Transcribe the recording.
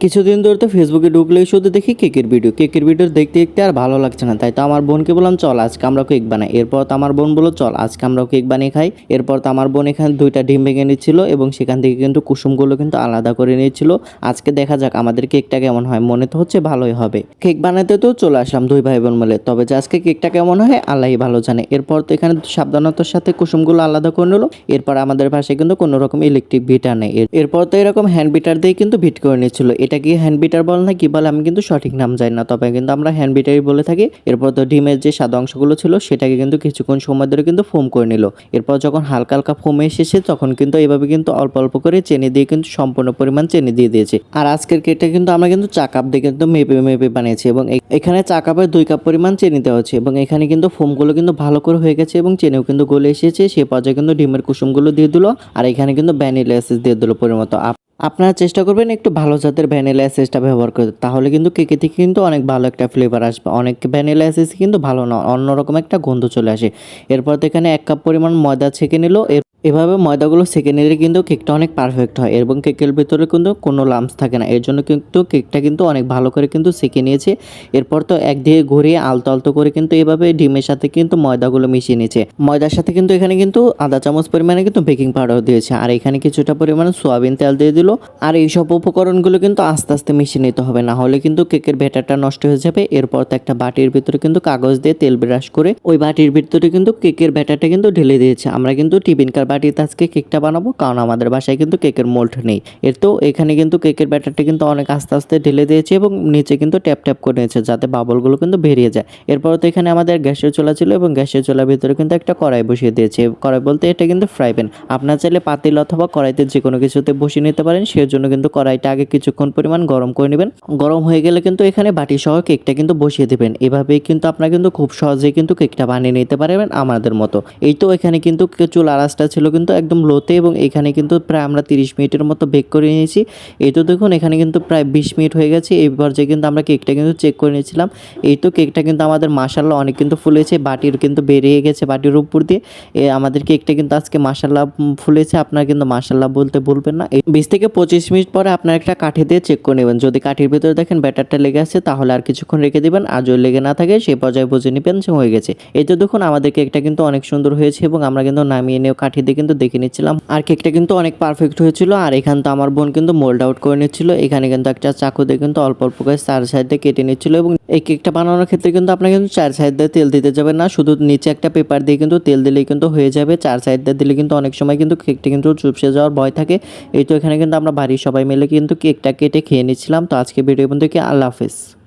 কিছুদিন ধরে তো ফেসবুকে ঢুকলেই শুধু দেখি কেকের ভিডিও কেকের ভিডিও দেখতে দেখতে আর ভালো লাগছে না। তাই তো আমার বোনকে বললাম, চল, আজকে আমরা কেক বানাই। এরপর তো আমার বোন বলল, চল, আজকে আমরা কেক বানিয়ে খাই। এরপর তো আমার বোন এখানে দুইটা ডিম ভেঙে নিচ্ছিল এবং সেখান থেকে কিন্তু কুসুমগুলো কিন্তু আলাদা করে নিয়েছিল। আজকে দেখা যাক আমাদের কেকটা কেমন হয়। মনে তো হচ্ছে ভালোই হবে। কেক বানাতে তো চলে আসলাম দুই ভাই বোন মিলে। তবে যে আজকে কেকটা কেমন হয়, আল্লাহই ভালো জানে। এরপর তো এখানে সাবধানতার সাথে কুসুমগুলো আলাদা করে নিলো। এরপর আমাদের পাশে কিন্তু কোনো রকম ইলেকট্রিক বিটার নেই। এর- এরপর তো এরকম হ্যান্ড বিটার দিয়ে কিন্তু ভিট করে নিচ্ছিল। এটা কি হ্যান্ড বিটার বল না কি বলে, আমি কিন্তু সঠিক নাম জানি না, তবে কিন্তু আমরা হ্যান্ড বিটারই বলে থাকি। এরপর তো ডিমের যে সাদা অংশগুলো ছিল, সেটাকে কিন্তু কিছুক্ষণ সময় ধরে কিন্তু ফোম করে নিল। এরপর যখন হালকা হালকা ফোমে এসেছে, তখন কিন্তু এভাবে কিন্তু অল্প অল্প করে চেনি দিয়ে কিন্তু সম্পূর্ণ পরিমাণ চেনি দিয়ে দিয়েছে। আর আজকের কেকটা কিন্তু আমরা কিন্তু চা কাপ দিয়ে কিন্তু মেপে মেপে বানিয়েছি এবং এখানে চা কাপের দুই কাপ পরিমাণ চেনি দেওয়া হচ্ছে এবং এখানে কিন্তু ফোমগুলো কিন্তু ভালো করে হয়ে গেছে এবং চেনিও কিন্তু গলে এসেছে। সে পর্যায়ে কিন্তু ডিমের কুসুমগুলো দিয়ে দিল, আর এখানে কিন্তু ভ্যানিলা এসেস দিয়ে দিল পরিমতো আপনারা চেষ্টা করবেন একটু ভালো জাতের ভ্যানিলা এসেসটা ব্যবহার করতে। তাহলে কিন্তু কেকে থেকে কিন্তু অনেক ভালো একটা ফ্লেভার আসবে। অনেক ভ্যানিলা এসেস কিন্তু ভালো না, অন্যরকম একটা গন্ধ চলে আসে। এরপর তো এখানে এক কাপ পরিমাণ ময়দা ছেঁকে নিল, এর এভাবে ময়দাগুলো সেকে নিলে কিন্তু কেকটা অনেক পারফেক্ট হয় এবং কেকের ভিতরে কিন্তু কোনো লাম্পস থাকে না। এর জন্য কিন্তু কেকটা কিন্তু অনেক ভালো করে কিন্তু সেকে নিয়েছে। এরপর তো একদিকে ঘুরিয়ে আলতো আলতো করে কিন্তু এভাবে ডিমের সাথে কিন্তু ময়দাগুলো মিশিয়ে নিয়েছে। ময়দার সাথে কিন্তু এখানে কিন্তু আধা চামচ পরিমাণে কিন্তু বেকিং পাউডার দিয়েছে। আর এখানে কিছুটা পরিমাণে সোয়াবিন তেল দিয়ে দিল। আর এইসব উপকরণগুলো কিন্তু আস্তে আস্তে মিশিয়ে নিতে হবে। না হলে কিন্তু কেকের ব্যাটারটা নষ্ট হয়ে যাবে। এরপর তো একটা বাটির ভিতরে কিন্তু কাগজ দিয়ে তেল ব্রাশ করে ওই বাটির ভিতরে কিন্তু কেকের ব্যাটারটা কিন্তু ঢেলে দিয়েছে। আমরা কিন্তু টিফিন কার বাটিতে আজকে কেকটা বানাবো, কারণ আমাদের বাসায় কিন্তু কেকের মোল্ড নেই। এর তো এখানে কিন্তু কেকের ব্যাটারটা কিন্তু অনেক আস্তে আস্তে ঢেলে দিয়েছে এবং নিচে কিন্তু ট্যাপ ট্যাপ করে নিয়েছে যাতে বাবলগুলো কিন্তু বেরিয়ে যায়। এরপর তো এখানে আমাদের গ্যাসের চোলা ছিল এবং গ্যাসের চুলার ভিতরে কিন্তু একটা কড়াই বসিয়ে দিয়েছে। কড়াই বলতে এটা কিন্তু ফ্রাই প্যান আপনার চাইলে পাতিল অথবা কড়াইতে যে কোনো কিছুতে বসিয়ে নিতে পারেন সেই জন্য কিন্তু কড়াইটা আগে কিছুক্ষণ পরিমাণ গরম করে নেবেন। গরম হয়ে গেলে কিন্তু এখানে বাটি সহ কেকটা কিন্তু বসিয়ে দেবেন। এভাবেই কিন্তু আপনারা কিন্তু খুব সহজেই কিন্তু কেকটা বানিয়ে নিতে পারবেন আমাদের মতো। এই তো এখানে কিন্তু চুলার আঁচটা ছিল কিন্তু একদম লোতে এবং এখানে কিন্তু প্রায় আমরা তিরিশ মিনিটের মতো বেক করে নিয়েছি। এই তো দেখুন, এখানে কিন্তু প্রায় বিশ মিনিট হয়ে গেছে। এই পর্যায়ে কিন্তু আমরা কেকটা কিন্তু চেক করে নিয়েছিলাম। এই তো কেকটা কিন্তু আমাদের মাসাল্লাহ অনেক কিন্তু ফুলেছে বাটির কিন্তু বেরিয়ে গেছে বাটির উপর দিয়ে। আমাদের কেকটা কিন্তু আজকে মাসাল্লাহ ফুলেছে আপনারা কিন্তু মাসাল্লাহ বলতে ভুলবেন না। বিশ থেকে পঁচিশ মিনিট পরে আপনার একটা কাঠি দিয়ে চেক করে নেবেন। যদি কাঠির ভিতরে দেখেন ব্যাটারটা লেগে আছে, তাহলে আর কিছুক্ষণ রেখে দেবেন। আর যদি লেগে না থাকে, সেই পর্যায়ে বুঝে নেবেন হয়ে গেছে। এই তো দেখুন, আমাদের কেকটা কিন্তু অনেক সুন্দর হয়েছে এবং আমরা কিন্তু নামিয়ে নিয়েও কাঠি দিয়ে কিন্তু দেখে নিচ্ছিলাম। আর কেকটা কিন্তু অনেক পারফেক্ট হয়েছিল, আর এখান তো আমার বোন কিন্তু মোল্ড আউট করে নিচ্ছিল। এখানে কিন্তু একটা চাকু দিয়ে কিন্তু অল্প অল্প করে চার সাইড দিয়ে কেটে নিচ্ছিল এবং এই কেকটা বানানোর ক্ষেত্রে কিন্তু আপনাকে কিন্তু চার সাইড দিয়ে তেল দিতে যাবে না। শুধু নিচে একটা পেপার দিয়ে কিন্তু তেল দিলেই কিন্তু হয়ে যাবে। চার সাইড দিয়ে দিলে কিন্তু অনেক সময় কিন্তু কেকটা কিন্তু চুপসে যাওয়ার ভয় থাকে। এই তো এখানে কিন্তু আমরা বাড়ির সবাই মিলে কিন্তু কেকটা কেটে খেয়ে নিচ্ছিলাম। তো আজকে ভিডিও বন্ধু কি আল্লাহ হাফেজ।